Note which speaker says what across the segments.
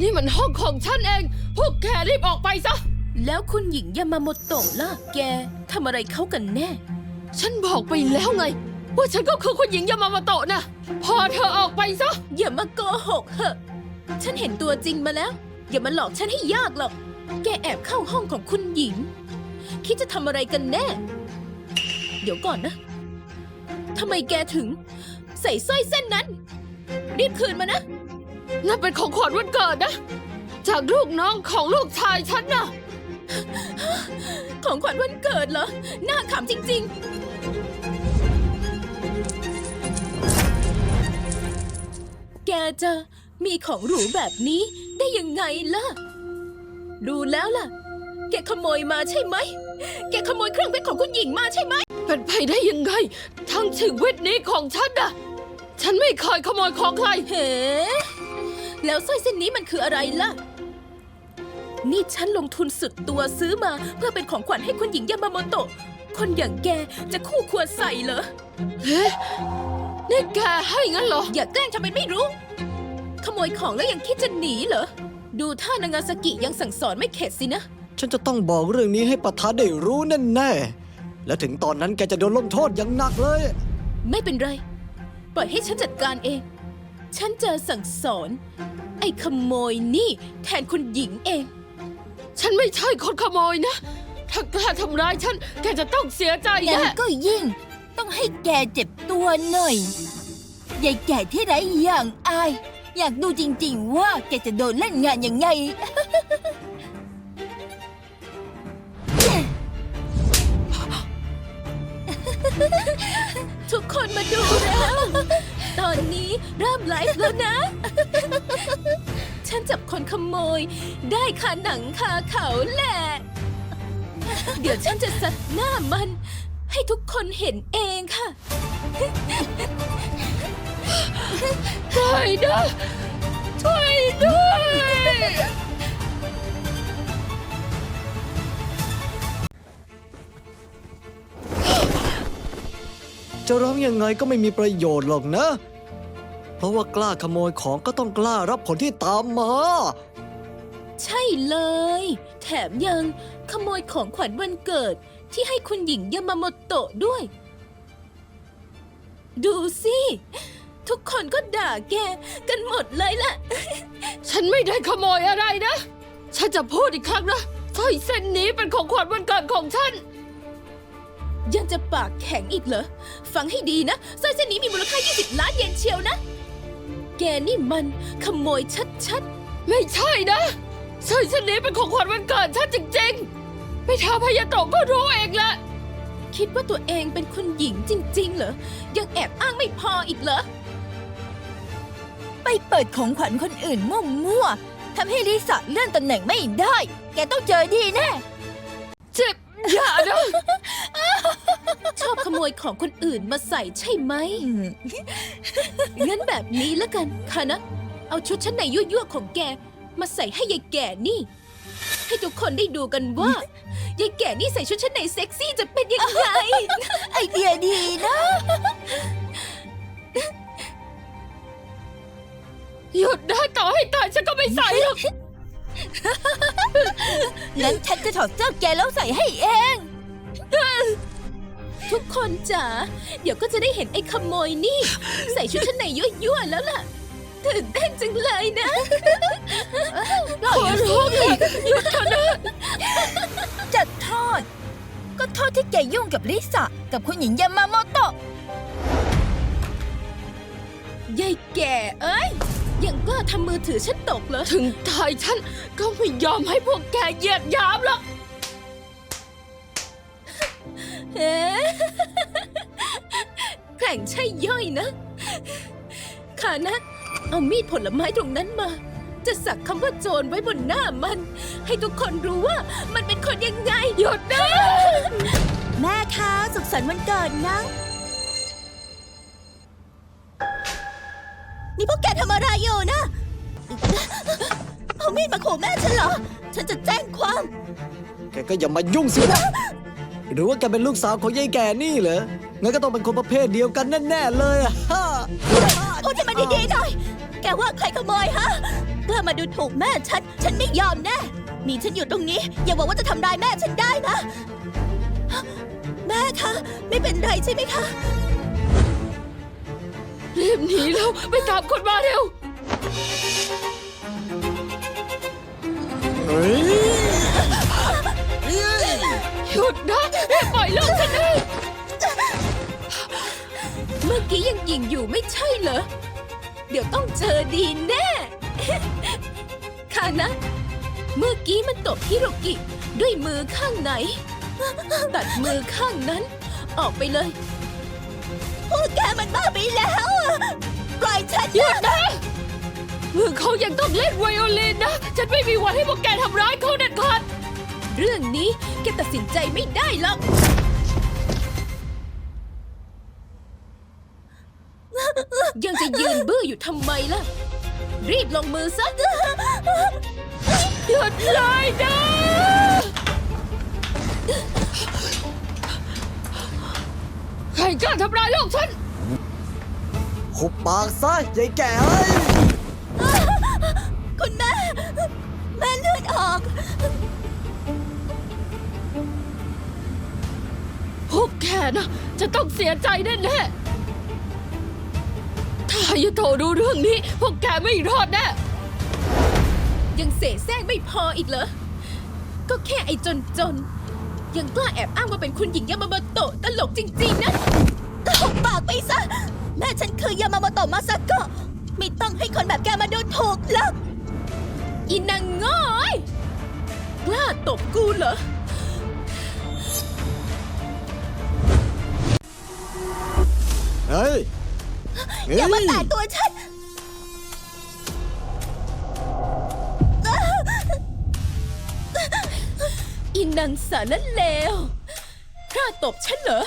Speaker 1: นี่มันห้องของฉันเอง พวกแกรีบออกไปซะ
Speaker 2: แล้วคุณหญิงยามาโมโตะล่ะแกทำอะไรเขากันแน่
Speaker 1: ฉันบอกไปแล้วไง ว่าฉันก็คือคุณหญิงยามามาโตะนะพอเธอออกไปซะ
Speaker 2: อย่ามาโกหกเหอะ ฉันเห็นตัวจริงมาแล้ว อย่ามาหลอกฉันให้ยากหรอก แกแอบเข้าห้องของคุณหญิง คิดจะทำอะไรกันแน่ เดี๋ยวก่อนนะทำไมแกถึง ใส่สร้อยเส้นนั้น รีบคืนมานะ
Speaker 1: นั่นเป็นของขวัญวันเกิดนะ จากลูกน้องของลูกชายฉันนะ
Speaker 2: ของขวัญวันเกิดเหรอ น่าขำจริง ๆ แกจะมีของหรูแบบนี้ได้ยังไงล่ะ ดูแล้วล่ะ แกขโมยมาใช่ไหม แกขโมยเครื่องเพชรของคุณหญิงมาใช่ไหม
Speaker 1: เป็นไปได้ยังไง ทั้งชีวิตนี้ของฉันนะฉันไม่เคยขโมยของใคร
Speaker 2: เฮ้ แล้วสร้อยเส้นนี้มันคืออะไรล่ะ นี่ฉันลงทุนสุดตัวซื้อมาเพื่อเป็นของขวัญให้คุณหญิงยามาโมโตะ คนอย่างแกจะคู่ควรใส่เหรอ
Speaker 1: เฮ้นี่แกให้งั้นเหรอ
Speaker 2: อย่าแกล้งทำเป็นไม่รู้ ขโมยของแล้วยังคิดจะหนีเหรอ ดูท่านางาซากิยังสั่งสอนไม่เข็ดสินะ
Speaker 3: ฉันจะต้องบอกเรื่องนี้ให้ประธานได้รู้แน่ๆและถึงตอนนั้นแกจะโดนลงโทษอย่างหนักเลย
Speaker 2: ไม่เป็นไร ปล่อยให้ฉันจัดการเอง ฉันจะสั่งสอน ไอ้ขโมยนี่แทนคุณหญิงเอง
Speaker 1: ฉันไม่ใช่คนขโมยนะ ถ้ากล้าทำร้ายฉัน แกจะต้องเสียใจ
Speaker 4: งั้น
Speaker 1: แน่
Speaker 4: ก็ยิ่งต้องให้แกเจ็บตัวหน่อยยายแก่ที่ไร้อย่างอาย อยากดูจริงๆว่าแกจะโดนเล่นงานยังไง
Speaker 2: ย ได้คาหนังคาเขาแหละ เดี๋ยวฉันจะสัดหน้ามัน ให้ทุกคนเห็นเองค่ะ
Speaker 1: ช่วยด้วยช่วยด้วย
Speaker 3: จะร้องยังไงก็ไม่มีประโยชน์หรอกนะ เพราะว่ากล้าขโมยของก็ต้องกล้ารับผลที่ตามมา
Speaker 2: ใช่เลย แถมยังขโมยของขวัญวันเกิดที่ให้คุณหญิงยามาโมโตะด้วย ดูสิ ทุกคนก็ด่าแกกันหมดเลยล่ะ
Speaker 1: ฉันไม่ได้ขโมยอะไรนะ ฉันจะพูดอีกครั้งนะสร้อยเส้นนี้เป็นของขวัญวันเกิดของฉัน
Speaker 2: ยังจะปากแข็งอีกเหรอ ฟังให้ดีนะสร้อยเส้นนี้มีมูลค่า 20 ล้านเยนเชียวนะ แกนี่มันขโมยชัด
Speaker 1: ไม่ใช่นะ สร้อยเส้นนี้เป็นของขวัญวันเกิดฉันจริงๆ ไม่ท้าพยาโตะก็รู้เองแหละ
Speaker 2: ๆคิดว่าตัวเองเป็นคุณหญิงจริง ๆ เหรอ ยังแอบอ้างไม่พออีกเหรอ
Speaker 4: ไปเปิดของขวัญคนอื่นมั่วๆทำให้ลิสาเลื่อนตำแหน่งไม่ได้ แกต้องเจอดีแน่
Speaker 1: เจ็บอย่านะ
Speaker 2: ชอบขโมยของคนอื่นมาใส่ใช่ไหม งั้นแบบนี้แล้วกันค่ะนะ เอาชุดชั้นในยั่วๆของแก มาใส่ให้ยายแก่นี่ ให้ทุกคนได้ดูกันว่ายายแก่นี่ใส่ชุดชั้นในเซ็กซี่จะเป็นยังไง
Speaker 4: ไอเดียดีนะ
Speaker 1: หยุดนะต่อให้ตายฉันก็ไม่ใส่หรอก
Speaker 4: งั้นฉันจะถอดเสื้อแกแล้วใส่ให้เอง
Speaker 2: ทุกคนจ๋าเดี๋ยวก็จะได้เห็นไอ้ขโมยนี่ ใส่ชุดชั้นในยั่วๆแล้วล่ะ ตื่นเต้นจังเลยนะ
Speaker 1: ขอร้องเลยหยุดเถอะนะ
Speaker 4: จัดทอดก็โทษที่แกยุ่งกับลิสากับคุณหญิงยามาโมโตะ
Speaker 2: ยายแก่เอ้ย ยังกล้าทำมือถือฉันตกเหรอ
Speaker 1: ถึงตายฉันก็ไม่ยอมให้พวกแกเหยียดหยามหรอก
Speaker 2: เอ๊ะแข่งใช่ย่อยนะขานะ เอามีดผลไม้ตรงนั้นมา จะสักคำว่าโจรไว้บนหน้ามัน ให้ทุกคนรู้ว่ามันเป็นคนยังไงหยุดนะ
Speaker 4: แม่คะสุขสันต์วันเกิดนะ นี่พวกแกทำอะไรอยู่นะ เอามีดมาขู่แม่ฉันเหรอ ฉันจะแจ้งความ
Speaker 3: แกก็อย่ามายุ่งสิวะหรือว่าแกเป็นลูกสาวของยายแก่นี่เหรอ งั้นก็ต้องเป็นคนประเภทเดียวกันแน่ๆเลยอะฮ่า
Speaker 4: พูดให้มันดีๆหน่อย แกว่าใครขโมยฮะ
Speaker 2: กล้ามาดูถูกแม่ฉัน ฉันไม่ยอมแน่ มีฉันอยู่ตรงนี้ อย่าบอกว่าจะทำร้ายแม่ฉันได้นะ แม่คะ ไม่เป็นไรใช่ไหมคะ
Speaker 1: รีบหนีแล้วไปตามคนมาเร็ว
Speaker 3: เฮ้ยเฮ้ย
Speaker 1: หยุดนะอย่าปล่อยลูกฉันนะ
Speaker 2: เมื่อกี้ยังยิงอยู่ไม่ใช่เหรอ เดี๋ยวต้องเจอดีแน่ ค่ะนะ เมื่อกี้มันตบฮิโรกิด้วยมือข้างไหน ตัดมือข้างนั้น ออกไปเลย พวกแกมันบ้าไปแล้ว ปล่อยฉัน
Speaker 1: หยุดนะมือเขายังต้องเล่นไวโอลินนะ ฉันไม่มีวันให้พวกแกทำร้ายเขาเด็ดขาด
Speaker 2: เรื่องนี้แกตัดสินใจไม่ได้หรอก ยังจะยืนบื้ออยู่ทำไมล่ะ รีบลงมือซะ
Speaker 1: หยุดเลยนะใครกล้าทำร้ายลูกฉัน
Speaker 3: หุบปากซะยายแก่เอ้ย
Speaker 2: คุณแม่ แม่เลือดออก
Speaker 1: พวกแกนะ จะต้องเสียใจแน่ๆ ถ้าฮายาโตะรู้เรื่องนี้ พวกแกไม่รอดแน่
Speaker 2: ยังเสแสร้งไม่พออีกเหรอ ก็แค่ไอ้จนจนๆยังกล้าแอบอ้างว่าเป็นคุณหญิงยามาโมโตะตลกจริงๆนะตบปากไปซะ แม่ฉันคือยามาโมโตะมาซาโกะไม่ต้องให้คนแบบแกมาดูถูกหรอกอีนางง้อยกล้าตบกูเหรอ
Speaker 3: เฮ้ย
Speaker 2: อย่ามาแตะตัวฉัน อินังสารเลวกล้าตบฉันเหรอ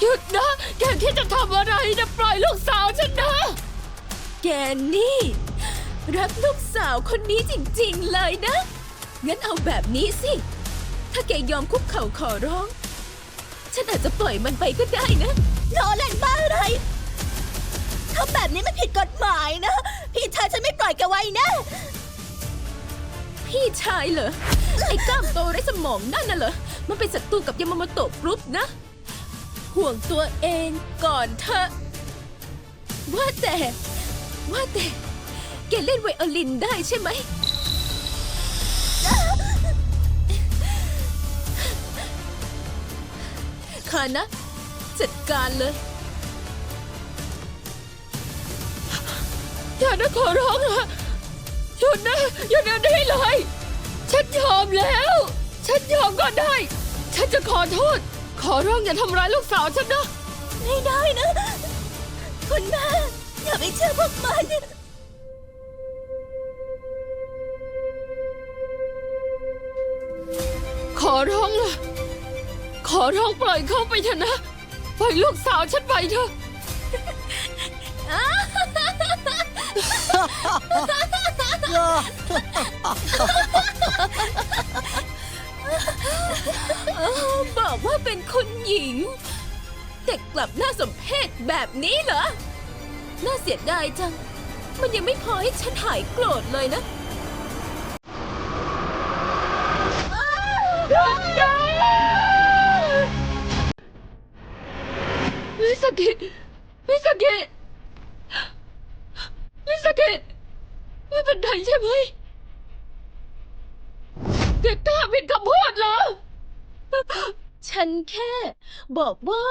Speaker 1: หยุดนะแกคิดจะทำอะไรจะปล่อยลูกสาวฉันนะ
Speaker 2: แกนี่ รักลูกสาวคนนี้จริงๆเลยนะ งั้นเอาแบบนี้สิ ถ้าแกยอมคุกเข่าขอร้อง ฉันอาจจะปล่อยมันไปก็ได้นะล้อเล่นบ้าอะไรทำแบบนี้มันผิดกฎหมายนะ พี่ชายฉันไม่ปล่อยแกไว้นะ พี่ชายเหรอ ไอ้กล้ามโตไร้สมองนั่นน่ะเหรอ มันเป็นศัตรูกับยามาโมโตะกรุ๊ปนะ ห่วงตัวเองก่อนเถอะว่าแต่ ว่าแต่ แกเล่นไวโอลินได้ใช่ไหม ค่ะนะ จัดการเลย
Speaker 1: อย่านะขอร้องนะหยุดนะหยุดเดี๋ยวนี้เลย ฉันยอมแล้ว ฉันยอมก็ได้ ฉันจะขอโทษ ขอร้องอย่าทำร้ายลูกสาวฉันนะ
Speaker 2: ไม่ได้นะ คุณแม่อย่าไปเชื่อพวกมัน
Speaker 1: ขอร้องล่ะข อร้องปล่อยเขาไปเถอะนะ ปล่อยลูกสาวฉันไปเถอะ
Speaker 2: บอกว่าเป็นคุณหญิง แต่กลับน่าสมเพชแบบนี้เหรอ น่าเสียดายจัง มันยังไม่พอให้ฉันหายโกรธเลยนะ
Speaker 1: สกิมิสกิมิสกิไม่เป็นไรใช่ไหมเด็กกล้าผิดคำพูดเหรอ
Speaker 2: ฉันแค่ บอกว่า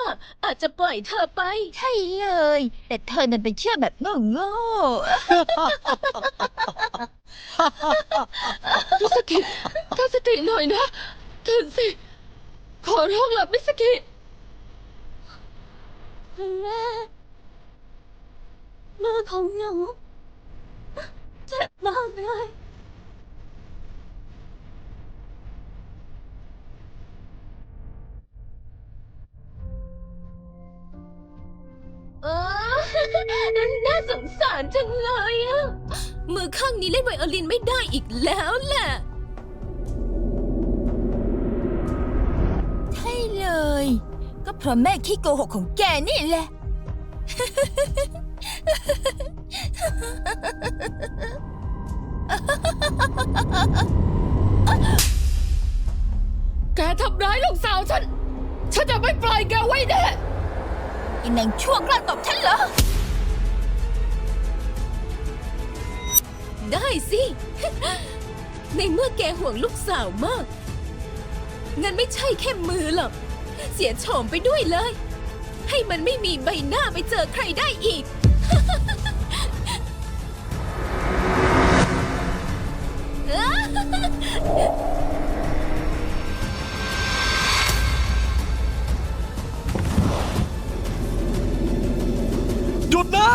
Speaker 2: อาจจะปล่อยเธอไป
Speaker 4: ใช่เลย แต่เธอนั้นเป็นเชื่อแบบโง่โง่
Speaker 1: มิสกิตั้งสติหน่อยนะตื่นสิ ขอร้องละมิสกิ
Speaker 2: แม่มือของหนูเจ็บมากเลยเออน่าสงสารจังเลยอะมือข้างนี้เล่นไวโอลินไม่ได้อีกแล้วแหละ
Speaker 4: ใช่เลย ก็เพราะแม่ขี้โกหกของแกนี่แหละ
Speaker 1: แกทำร้ายลูกสาวฉัน ฉันจะไม่ปล่อยแกไว้แน่
Speaker 4: ไอ้นางชั่วกล้าตบฉันเหรอ
Speaker 2: ได้สิ ในเมื่อแกห่วงลูกสาวมาก งั้นไม่ใช่แค่มือหรอก เสียโฉมไปด้วยเลย ให้มันไม่มีใบหน้าไปเจอใครได้อีก
Speaker 4: หยุดนะ